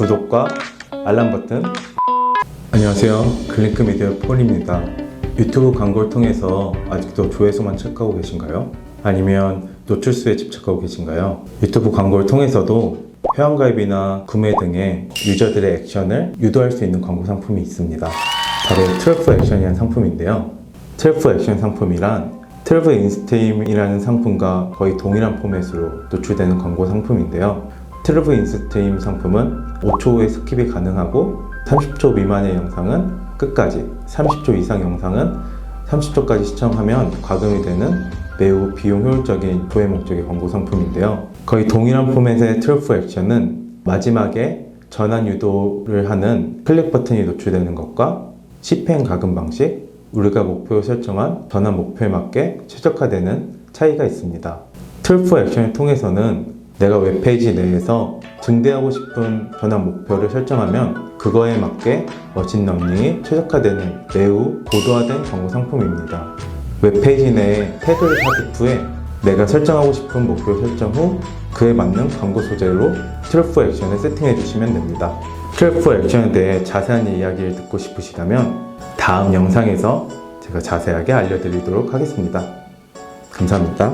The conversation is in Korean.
구독과 알람 버튼. 안녕하세요. 글링크 미디어 폴입니다. 유튜브 광고를 통해서 아직도 조회수만 체크하고 계신가요? 아니면 노출수에 집착하고 계신가요? 유튜브 광고를 통해서도 회원가입이나 구매 등의 유저들의 액션을 유도할 수 있는 광고 상품이 있습니다. 바로 트러프 액션이라는 상품인데요. 트러프 액션 상품이란 트러프 인스트림이라는 상품과 거의 동일한 포맷으로 노출되는 광고 상품인데요 트러브 인스트림 상품은 5초 후에 스킵이 가능하고 30초 미만의 영상은 끝까지 30초 이상 영상은 30초까지 시청하면 과금이 되는 매우 비용 효율적인 조회 목적의 광고 상품인데요. 거의 동일한 포맷의 트러프 액션은 마지막에 전환 유도를 하는 클릭 버튼이 노출되는 것과 10행 가금 방식, 우리가 목표 설정한 전환 목표에 맞게 최적화되는 차이가 있습니다. 트러프 액션을 통해서는 내가 웹페이지 내에서 증대하고 싶은 전환 목표를 설정하면 그거에 맞게 머신 러닝이 최적화되는 매우 고도화된 광고 상품입니다. 웹페이지 내에 태그를 삽입 후에 내가 설정하고 싶은 목표 설정 후 그에 맞는 광고 소재로 트러프 액션을 세팅해 주시면 됩니다. 트러프 액션에 대해 자세한 이야기를 듣고 싶으시다면 다음 영상에서 제가 자세하게 알려드리도록 하겠습니다. 감사합니다.